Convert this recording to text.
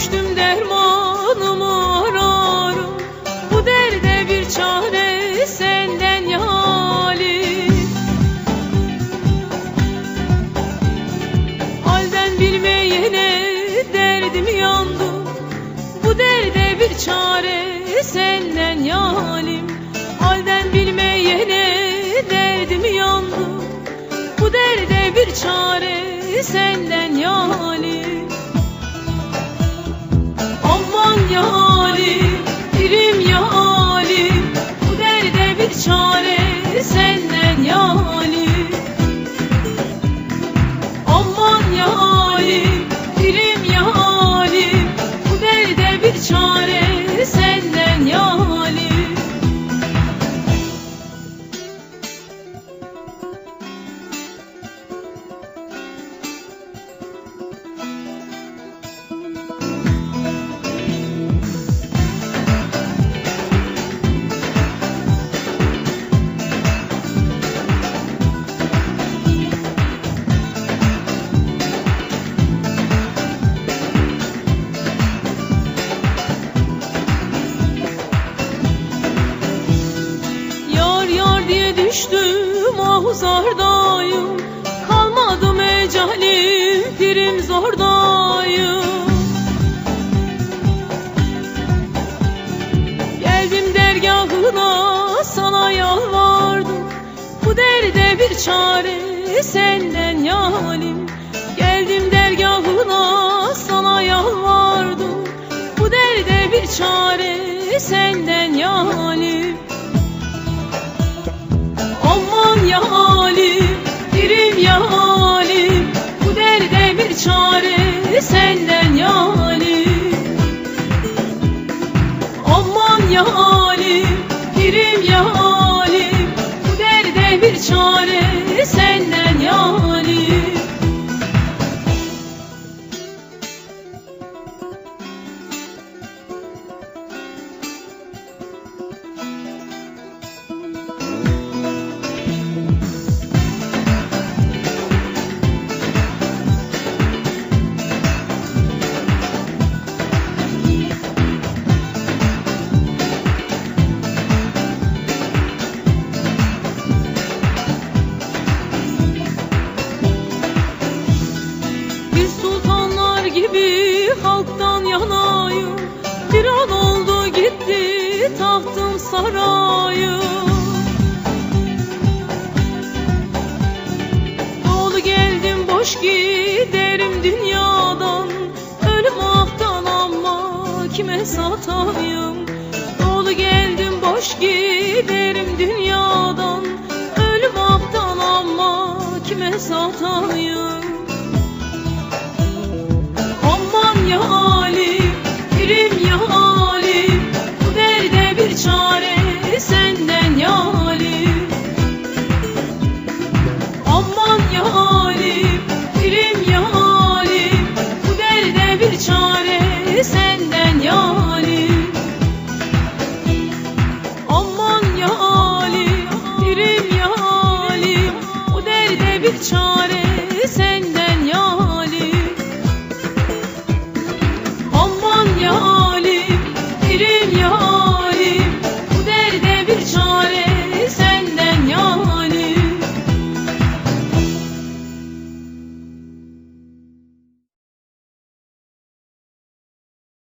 Düştüm dermanım ararım. Bu derde bir çare senden yalim Halden bilmeyene derdim yandı. Bu derde bir çare senden yalim Halden bilmeyene derdim yandı. Bu derde bir çare senden yalim pirim ahuzardayım Kalmadı mecalim pirim zordayım. Geldim dergahına sana yalvardım. Bu derde bir çare senden yalim. Geldim dergahına sana yalvardım. Bu derde bir çare senden yalim bir çare senden ya halktan yanayım. Bir an oldu gitti tahtım sarayım. Dolu geldim boş giderim dünyadan. Ölüm ahtan ama kime satayım Dolu geldim boş giderim dünyadan. Ölüm ahtan ama kime satayım